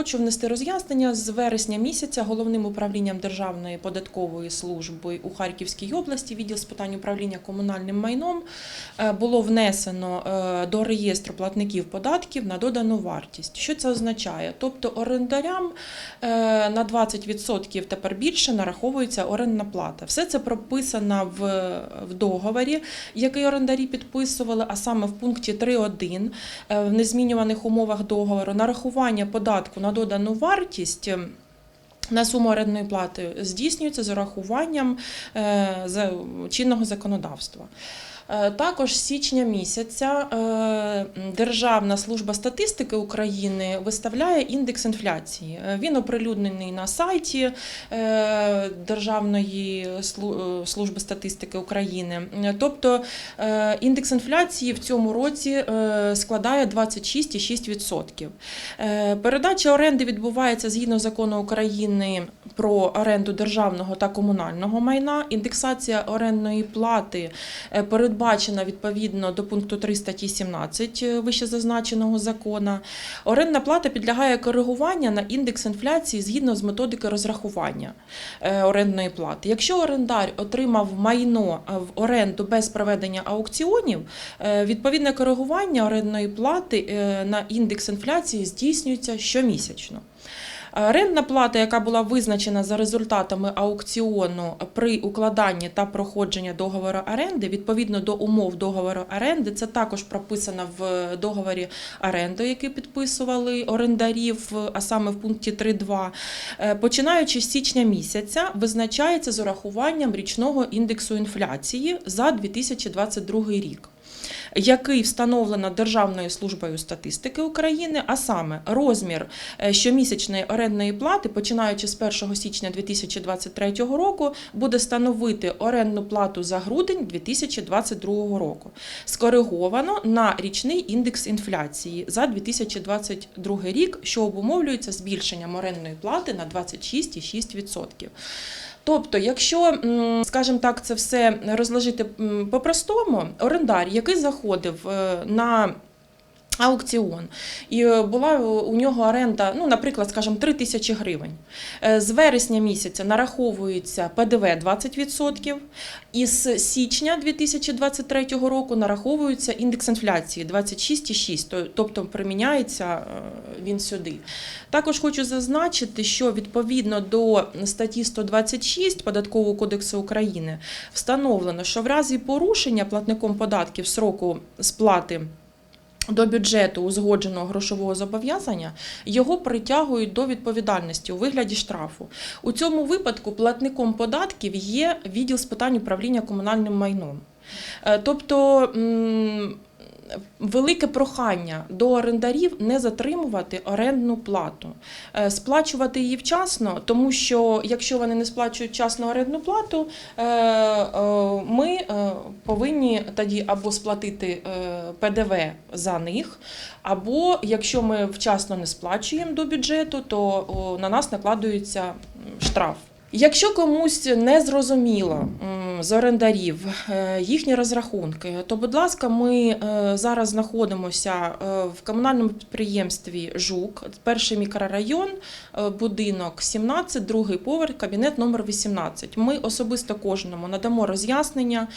Хочу внести роз'яснення з вересня місяця головним управлінням Державної податкової служби у Харківській області, відділ з питань управління комунальним майном, е, було внесено е, до реєстру платників податків на додану вартість. Що це означає? Тобто орендарям е, на 20% тепер більше нараховується орендна плата. Все це прописано в, договорі, який орендарі підписували, а саме в пункті 3.1 е, в незмінюваних умовах договору нарахування податку на додану вартість. е, На суму орендної плати здійснюється з урахуванням е, чинного законодавства. Е, Також з січня місяця е, Державна служба статистики України виставляє індекс інфляції. Е, Він оприлюднений на сайті Державної служби статистики України. Тобто індекс інфляції в цьому році складає 26,6%. Е, Передача оренди відбувається згідно закону України про оренду державного та комунального майна. Індексація орендної плати е, передбачена відповідно до пункту 3 статті 17 вищезазначеного закону. Орендна плата підлягає коригування на індекс інфляції згідно з методики розрахування е, орендної плати. Якщо орендар отримав майно е, в оренду без проведення аукціонів, е, відповідне коригування орендної плати на індекс інфляції здійснюється щомісячно. Орендна плата, яка була визначена за результатами аукціону при укладанні та проходженні договору оренди, відповідно до умов договору оренди, це також прописано в договорі оренди, який підписували орендарів, а саме в пункті 3.2, е, починаючи з січня місяця, визначається з урахуванням річного індексу інфляції за 2022 рік який встановлено Державною службою статистики України, а саме розмір е, щомісячної орендної плати, починаючи з 1 січня 2023 року, буде становити орендну плату за грудень 2022 року, скориговано на річний індекс інфляції за 2022 рік, що обумовлюється збільшенням орендної плати на 26,6%. Тобто, якщо, скажімо так, це все розложити по-простому, орендар, який заходив е, на Аукціон і е, була у нього оренда, ну, наприклад, скажімо, 3 тисячі гривень. Е, З вересня місяця нараховується ПДВ 20%, і з січня 2023 року нараховується індекс інфляції 26,6, то- тобто приміняється е, він сюди. Також хочу зазначити, що відповідно до статті 126 Податкового кодексу України встановлено, що в разі порушення платником податків сроку сплати до бюджету узгодженого грошового зобов'язання його притягують до відповідальності у вигляді штрафу. У цьому випадку платником податків є відділ з питань управління комунальним майном. Е, Тобто велике прохання до орендарів не затримувати орендну плату, Е, сплачувати її вчасно, тому що якщо вони не сплачують вчасно орендну плату, е, е, ми повинні тоді або сплатити ПДВ за них, або якщо ми вчасно не сплачуємо до бюджету, то на нас накладується штраф. Якщо комусь не зрозуміло з орендарів е, їхні розрахунки, то, будь ласка, ми е, зараз знаходимося е, в комунальному підприємстві ЖУК, перший мікрорайон, будинок 17, другий поверх, кабінет номер 18. Ми особисто кожному надамо роз'яснення,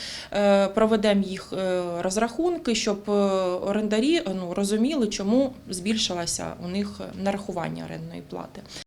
проведемо їх розрахунки, щоб орендарі ну, розуміли, чому збільшилося у них нарахування орендної плати.